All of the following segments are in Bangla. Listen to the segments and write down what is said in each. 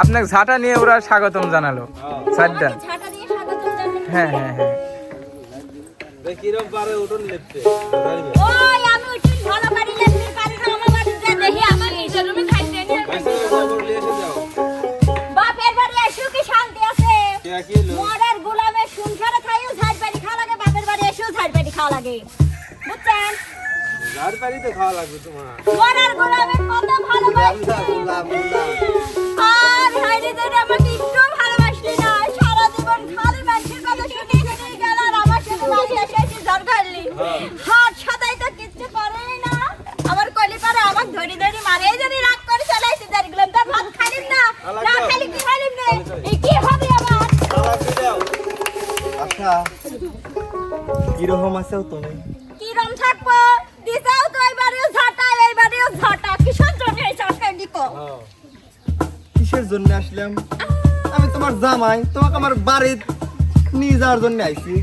আপনাকে ঝাঁটা নিয়ে ওরা স্বাগতম জানালো। স্যারটা। হ্যাঁ হ্যাঁ হ্যাঁ। মরার গোলামের সংসারে খাইও ঝাড় বাড়ি খাওয়া লাগে বাপের বাড়ি এসেও ঝাড় বাড়ি খাওয়া লাগে। বুঝছেন? বাড়িতে খাওয়া লাগবে তোমার। মরার গোলামের কত আচ্ছা কীরকম আছো তুমি? কিরম থাকব? দিছাও তো এবারেও ঝাঁটা এইবারেও ঝাটা। কিসের জন্য এই দিত কিসের জন্য আসলাম? আমি তোমার জামাই তোমাকে আমার বাড়ি নিয়ে যাওয়ার জন্য আইছি।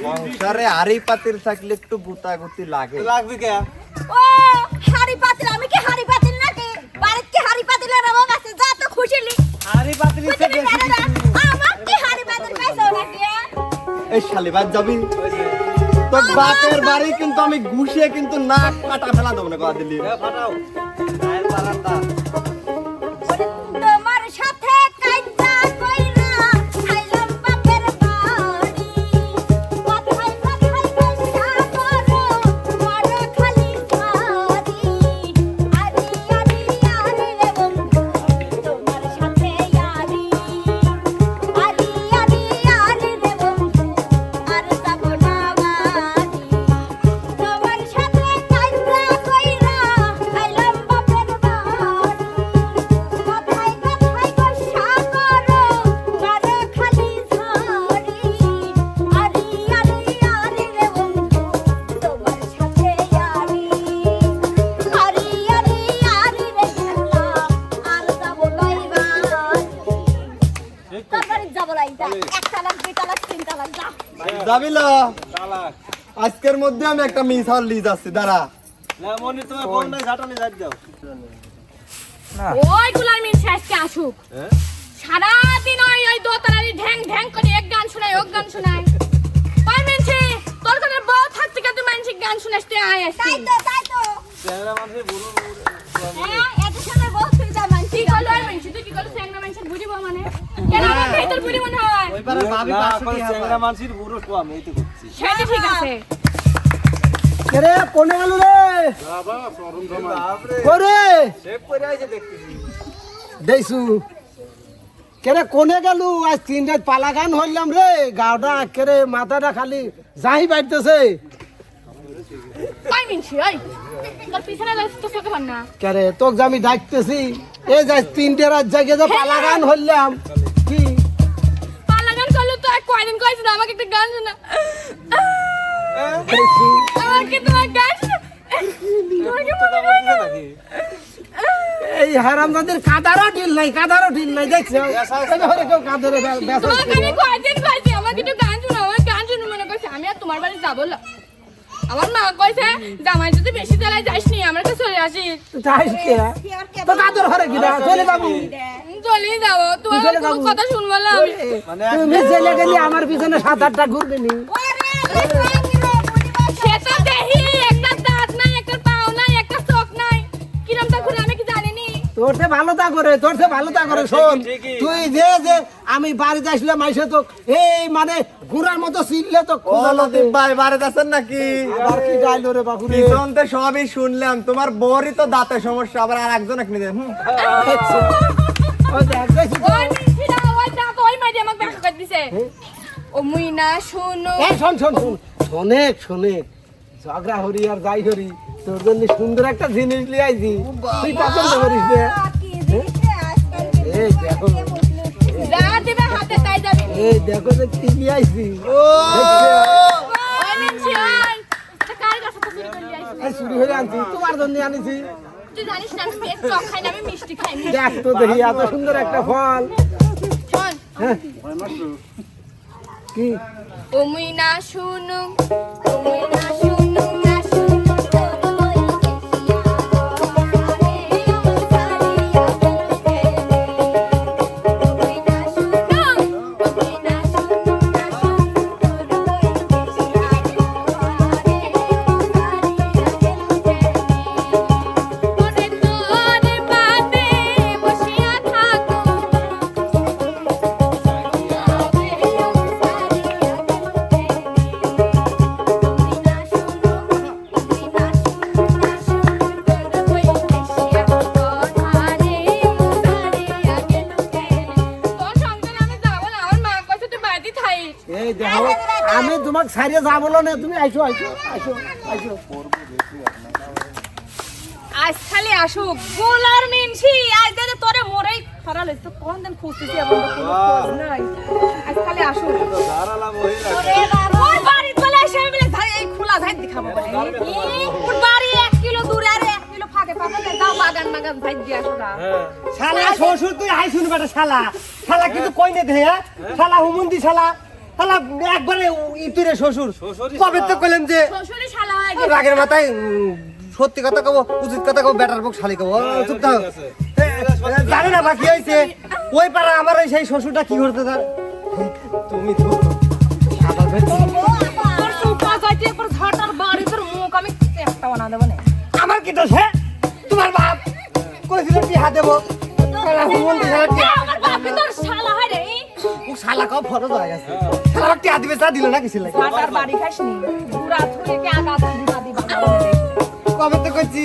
সংসারে হাড়ি পাতিল থাকলে একটু গুতাগুতি লাগে। লাগবে কে? ও হাড়ি পাতিল আমি কি হাড়ি পাতিল নাকি? বাড়িতে কি হাড়ি পাতিলের রোগ আছে? যা তো খুশিলি হাড়ি পাতিল বুঝলি পারে না আমার কি হাড়ি পাতিল পাইছো নাকি? এই শালিবাদ যাবি তোর বাপের বাড়ি কিন্তু আমি ঘুষিয়ে কিন্তু নাক কাটা ফেলা দেবো না কথা দিলি ফাটাও। এক তালাক দুই তালাক তিন তালাক যা। যাবি ল তালাক। আজকের মধ্যে আমি একটা মিসাল লিজ আসছি দাঁড়া। না মনি তোমার ফোন নাই ঝাটানি যাই দাও। ওই গুলার মিন শেষকে আসুক। হ্যাঁ? সারাদিন ওই ওই দোতলারি ঢ্যাং ঢ্যাং করে এক গান শোনায় এক গান শোনায়। পাই মেনছি তোর কোনো বউ থাকতে কে তুই মানসিক গান শুনাস তুই আয় তাই তো তাই তো। চেহারা মানুষের বুড়ো হ্যাঁ এত সময় বহুত সুবিধা মানছি। কি করল? আর মানছি তুই কি করল? স্যাংরা মানসিক বুঝিব মানে? ভেতর বুড়ি মনে হয়। ওইবারে ভাবি এখন টাকা চেহারা মানুষের বুড়ো কম এই তো করছি। সেটা ঠিক আছে। রে কোনে গেল রে? করে সেভ করে আইছে দেখতেছি। দেইছু কেরে কোনে গেল? আজ তিন রাত পালা গান হইলাম রে। গাওটা কেরে মাথাটা খালি যাই বাড়তেছে। পাই মেনছি ওই তোর পিছনে লাগছে তো চোখে পান না। কেরে তোকে যে আমি ডাকতেছি। এই যাই তিনটে রাত জায়গায় যে পালা গান হইলাম। কি? আমাকে একটা গান শোনা। দেইছু আমাকে তোমার গান হয় এই হারামজাদের কাদারও ঢিল নাই কাদারও ঢিল নাই দেখছ? কেউ কাঁদরে আমাকে একটু গান শোনা আমার গান শুনো মনে করছে। আমি আর তোমার বাড়ি যাব না। আমার মা কইছে জামাই যদি বেশি জ্বালায় যাস নি আমার কাছে চলে আসিস চাইস কে? তো কাদর ঘরে গিরা চলে যাব। চলেই যাব। তোমার চলে কোনো যাব। কথা শুনব না। আমি তুমি চলে গেলি আমার পিছনে সাত আটটা ঘুরবে নি কি তোর সে ভালো তা করে তোর সে ভালো তা করে শোন। তুই যে যে আমি বাড়িতে আসলে মাইসে তো এই মানে ঘুরার মতো চিনলে তো লতিফ ভাই বাড়িতে আছেন নাকি? আবার কি গাইলো রে বাবু রে? সবই শুনলাম তোমার বউরই তো দাঁতে সমস্যা আবার আর একজন এক নিতে হুম। ওই দেখ, দেখছি ওই দাঁত ওই মাইদি আমাকে ব্যাখ্যা করে দিছে। ও মুই না শুনো এই শোন শোন শোন। শোনেক শোনেক। ঝগড়া হরি আর যাই হরি তোর জন্য সুন্দর একটা জিনিস লিয়ে আইছি। তুই পছন্দ করিস নে এই দেখো। দিবে হাতে তাই যাবি। এই দেখো যে কি লিয়ে আইছি। ওই মিছি ওই কার কাছে তো চুরি করে লিয়ে এই চুরি হয়ে আনছি তোমার জন্য আনিছি। তুই জানিস না আমি চক খাই না আমি মিষ্টি খাই। দেখ তো দেখি এত সুন্দর একটা ফল। হ্যাঁ। কি? ওমুই না শুনু শুনু না শুনু। এই দেখো আমি তোমাক ছাড়িয়ে যাব না? তুমি আইসো আইসো আইসো আইসো আজ খালি আসুক গোলার মিনছি আজ দাদা তোরে মোরেই খারাপ হইছে তো কোন দিন খুঁজতেছি তো কোনো খোঁজ নাই। আজ খালি আসুক ওরে বাড়ি চলে আসে আমি বলে ভাই এই খোলা ভাই দেখাবো বলে। ওর বাড়ি এক কিলো দূরে আরে এক কিলো ফাঁকে ফাঁকে দাও বাগান বাগান ভাই দিয়ে আসো না। শালা শ্বশুর তুই আই শুনবে বেটা শালা। শালা কিন্তু কই নে দেয়া শালা হুমুন্দি শালা। শালা একবারে ইতুরে শ্বশুর। কবে তো কইলাম যে হয়ে রাগের মাথায় সত্যি কথা কব উচিত কথা কব বেটার পক্ষ শালি কব। চুপ থাক। জানি না বাকি হয়েছে ওই পাড়া আমার ওই সেই শ্বশুরটা কি করতে তার? তুমি তো সাদা আমার কি দোষ হ্যাঁ? তোমার বাপ কইছিল কি হাত দেবো? কি আমার বাপে তোর হয় ও শালা কাও ফরজ হয়ে গেছে। শালা কি হাত দিবে চা দিল না কিছু লাগে? ঝাটার বাড়ি খাসনি পুরা কে আগা দিবা দিবা কবে তো কইছি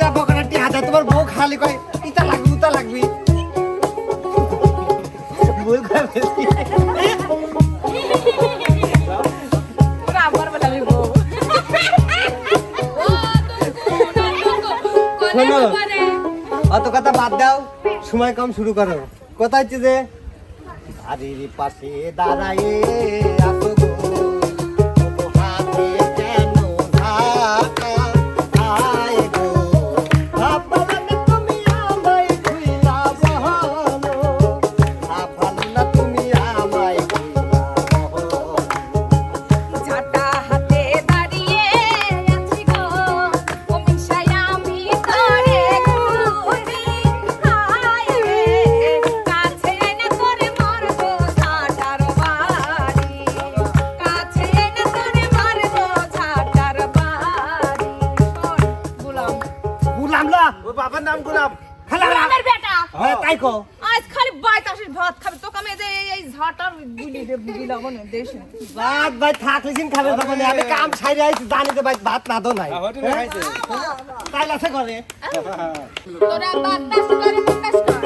যা বকরা টি হাতে তোমার বউ খালি কয় ইটা লাগবে উতা লাগবে। ভুল করে ফেলছি। পুরা আবার বলে বউ। শোনো অত কথা বাদ দাও সময় কম শুরু করো। কথা হচ্ছে যে বাড়ির পাশে দাঁড়ায় আছো যে এই- ঝাঁটার গুলি দে দিলাম না দেশ। ভাত ভাই থাকলে দিন খাবে তখন আমি কাম ছাইরে আইছি জানি তো ভাই ভাত না দো নাই হোটেলে খাইছে করে তোরা করে কর।